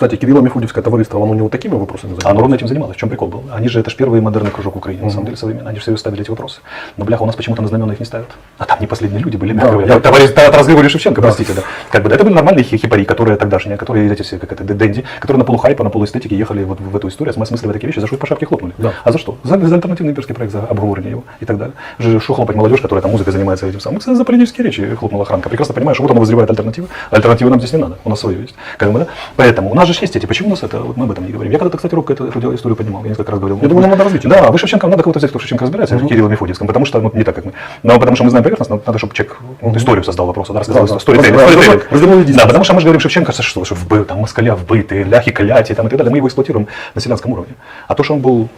Кстати, Кирилло-Мефодиевское товариство, оно не вот такими вопросами занимается? Оно ровно этим занималось. В чем прикол был? Они же, это же первый модерный кружок Украины, на самом деле, современный. Они же все ставили эти вопросы. Но, бляха, у нас почему-то на знамена их не ставят. А там не последние люди были, мягко Да, говоря. я- Товарищ Тарас Григорьевич Шевченко, простите, да. Как бы, да, это были нормальные хи- хипари, которые тогдашние, которые эти все, как это, дэнди, которые на полухайпа, на полуэстетике ехали вот в эту историю, осмысливая такие вещи, за что их по шапке хлопнули. Да. А за что? За, за альтернативный имперский проект, за обговорение его и так далее. Же, что хлопать молодежь, которая там музыкой занимается этим самым. Кстати, за политические речи хлопнула охранка. Прекрасно понимаешь, вот она вызревает альтернативы. Альтернативы нам здесь не надо, у нас свое есть. Как бы, да? Поэтому у нас же есть эти. Почему у нас это? Вот мы об этом не говорим. Я когда-то, кстати, робко эту, эту историю поднимал. Я несколько раз говорил. Я думаю, нам надо развить. Да, вы Шевченко, надо кого-то взять, кто в Шевченко разбирается, mm Кирилл Мефодийском, потому что ну, не так, как мы. Но потому что мы знаем поверхностно, надо, чтобы человек ну, историю создал вопроса, да, рассказал Да, сторителлинг, Да, Да, потому что мы же говорим Шевченко, что, что вбыл, там, москаля вбыты, ляхи, кляти там, и так далее. Мы его эксплуатируем на селянском уровне. А то, что он был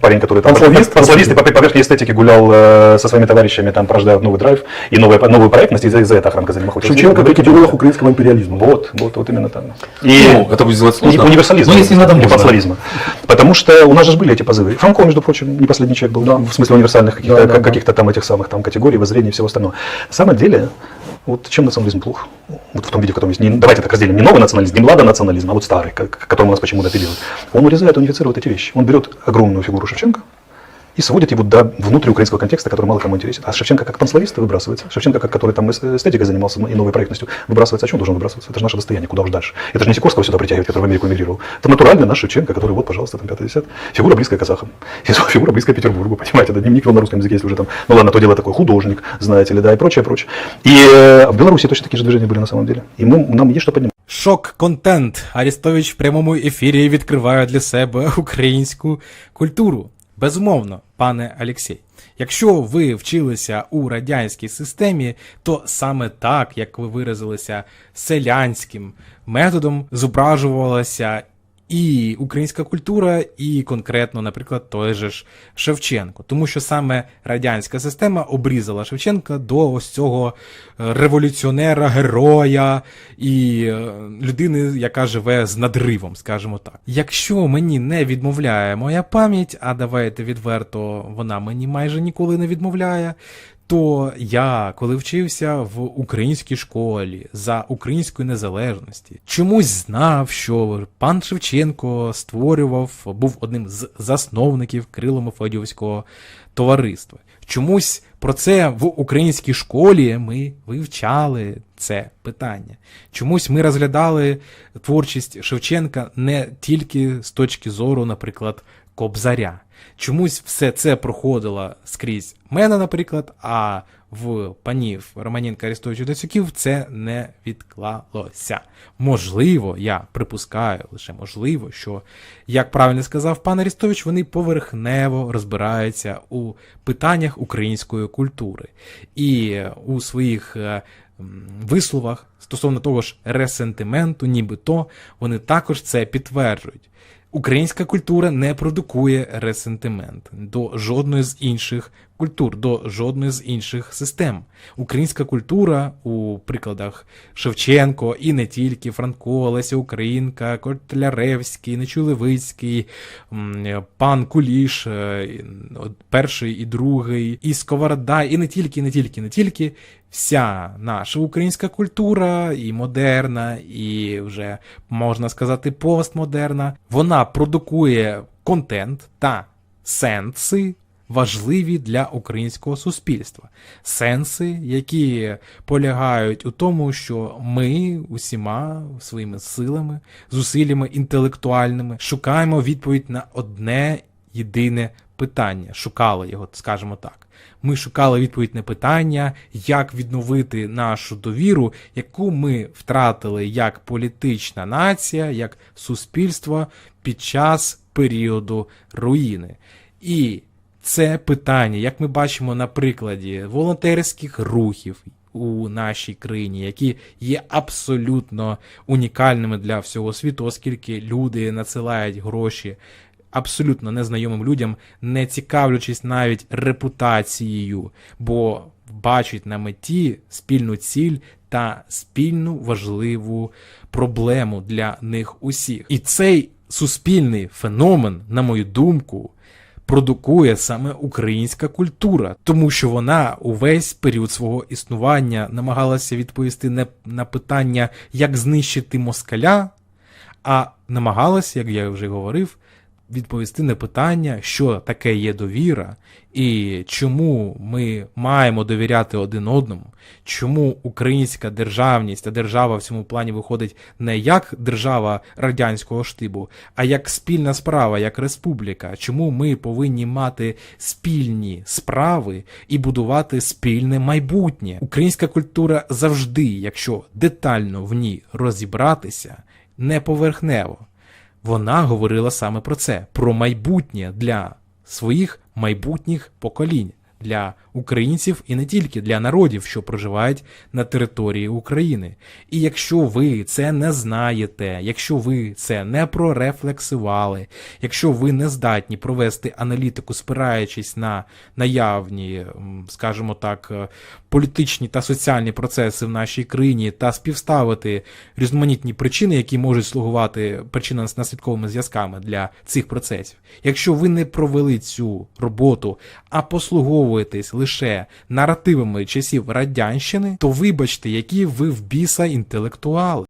парень, который там Панславист? панславист и по, по верхней эстетике гулял э, со своими товарищами, там порождают новый драйв и новую, новую проектность, и за, за это охранка за ним охотилась. Шевченко как идеолог украинского империализма. вот, вот, вот именно так. Ну, это будет сделать сложно. И универсализм. Ну, если надо, и можно. панславизма. Потому что у нас же были эти позывы. Франко, между прочим, не последний человек был, в смысле универсальных каких-то, Да, да, как- да. каких-то там этих самых там категорий, воззрений и всего остального. На самом деле, вот чем национализм плох? Вот в том виде, в котором есть. Не, давайте так разделим. Не новый национализм, не младонационализм, а вот старый, к, к которому нас почему-то апеллируют. Он урезает, унифицирует эти вещи. Он берет огромную фигуру Шевченко, и сводит его до внутриукраинского контекста, который мало кому интересен. А Шевченко как панславист выбрасывается. Шевченко, как который там эс- эстетикой занимался и новой проектностью, выбрасывается. А чем он должен выбрасываться? Это же наше достояние, куда уж дальше. Это же не Сикорского сюда притягивать, который в Америку эмигрировал. Это натуральный наш Шевченко, который вот, пожалуйста, там 50 Фигура близкая казахам. Фигура близкая Петербургу, понимаете, это дневник его на русском языке, если уже там, ну ладно, то дело такое, художник, знаете ли, да, и прочее, прочее. И э, в Беларуси точно такие же движения были на самом деле. И мы, нам есть что поднимать. Шок-контент. Арестович в прямому ефірі відкриває для себе українську культуру. Безумовно, пане Олексій. Якщо ви вчилися у радянській системі, то саме так, як ви виразилися селянським методом, зображувалася і українська культура, і конкретно, наприклад, той же ж Шевченко. Тому що саме радянська система обрізала Шевченка до ось цього е, революціонера, героя і е, людини, яка живе з надривом, скажімо так. Якщо мені не відмовляє моя пам'ять, а давайте відверто, вона мені майже ніколи не відмовляє. То я, коли вчився в українській школі за української незалежності, чомусь знав, що пан Шевченко створював, був одним з засновників Крило-Мефодіївського товариства. Чомусь про це в українській школі ми вивчали це питання. Чомусь ми розглядали творчість Шевченка не тільки з точки зору, наприклад, Кобзаря. Чомусь все це проходило скрізь мене, наприклад, а в панів Романенка Арестовича Дацюків це не відклалося. Можливо, я припускаю, лише можливо, що, як правильно сказав пан Арестович, вони поверхнево розбираються у питаннях української культури. І у своїх е, висловах стосовно того ж ресентименту, нібито, вони також це підтверджують. Українська культура не продукує ресентимент до жодної з інших культур, до жодної з інших систем. Українська культура у прикладах Шевченко і не тільки Франко, Леся Українка, Котляревський, Нечулевицький, пан Куліш, е, і, перший і другий, і Сковорода, і не тільки, не тільки, не тільки. Вся наша українська культура, і модерна, і вже можна сказати постмодерна, вона продукує контент та сенси, важливі для українського суспільства. Сенси, які полягають у тому, що ми усіма своїми силами, зусиллями інтелектуальними шукаємо відповідь на одне єдине питання. Шукали його, скажімо так. Ми шукали відповідь на питання, як відновити нашу довіру, яку ми втратили як політична нація, як суспільство під час періоду руїни. І це питання, як ми бачимо на прикладі волонтерських рухів у нашій країні, які є абсолютно унікальними для всього світу, оскільки люди надсилають гроші абсолютно незнайомим людям, не цікавлячись навіть репутацією, бо бачать на меті спільну ціль та спільну важливу проблему для них усіх. І цей суспільний феномен, на мою думку, продукує саме українська культура, тому що вона увесь період свого існування намагалася відповісти не на питання, як знищити москаля, а намагалася, як я вже говорив, відповісти на питання, що таке є довіра, і чому ми маємо довіряти один одному, чому українська державність та держава в цьому плані виходить не як держава радянського штибу, а як спільна справа, як республіка. Чому ми повинні мати спільні справи і будувати спільне майбутнє? Українська культура завжди, якщо детально в ній розібратися, не поверхнево. Вона говорила саме про це: про майбутнє для своїх майбутніх поколінь, для українців і не тільки для народів, що проживають на території України. І якщо ви це не знаєте, якщо ви це не прорефлексували, якщо ви не здатні провести аналітику, спираючись на наявні, скажімо так, е, політичні та соціальні процеси в нашій країні та співставити різноманітні причини, які можуть слугувати причинно-наслідковими зв'язками для цих процесів. Якщо ви не провели цю роботу, а послуговуєтесь лише наративами часів радянщини, то вибачте, які ви в біса інтелектуали.